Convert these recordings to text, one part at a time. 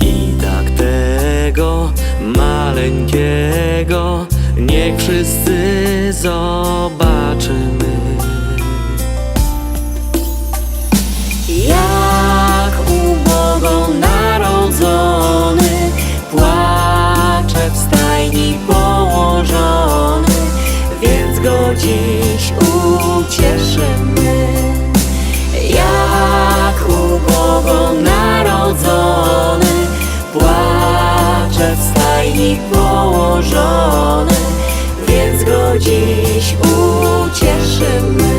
I tak tego maleńkiego niech wszyscy zobaczymy. Jak ubogo narodzony Płacze w stajni położony Więc go dziś ucieszymy narodzony Płacze w stajni położony Więc go dziś ucieszymy.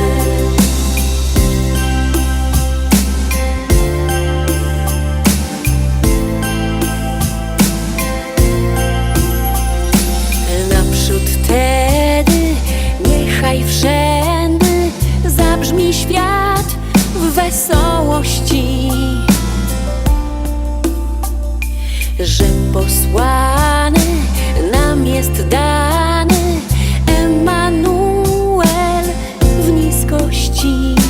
Naprzód tedy, niechaj wszędy zabrzmi świat w wesołości, że posłany nam jest dany Emanuel w niskości.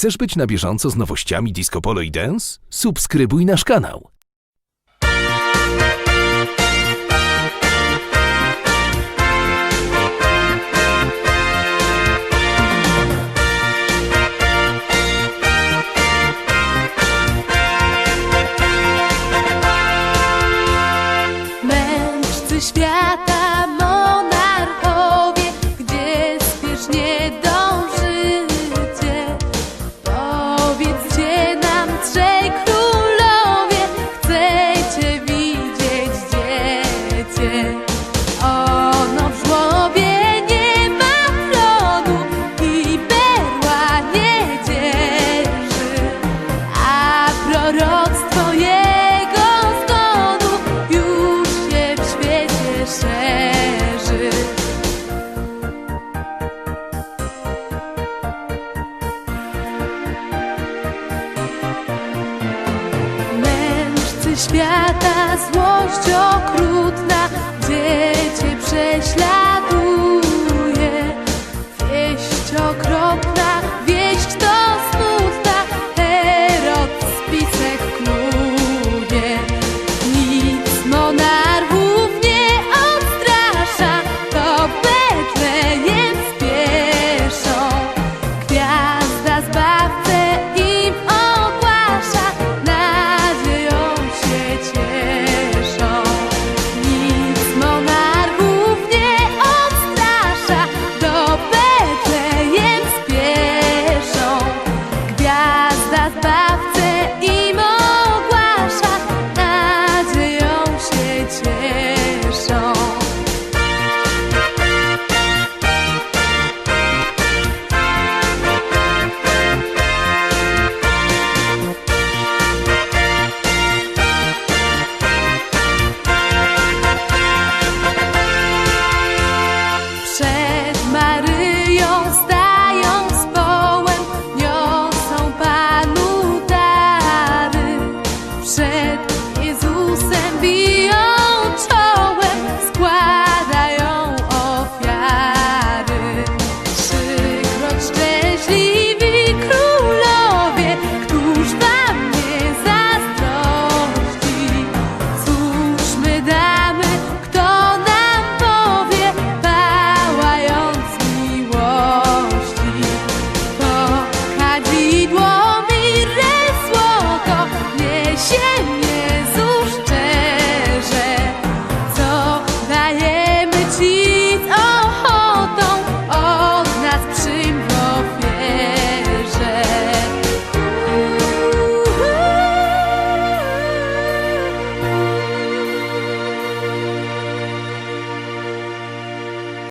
Chcesz być na bieżąco z nowościami Disco Polo i Dance? Subskrybuj nasz kanał. Świata, złość okrutna.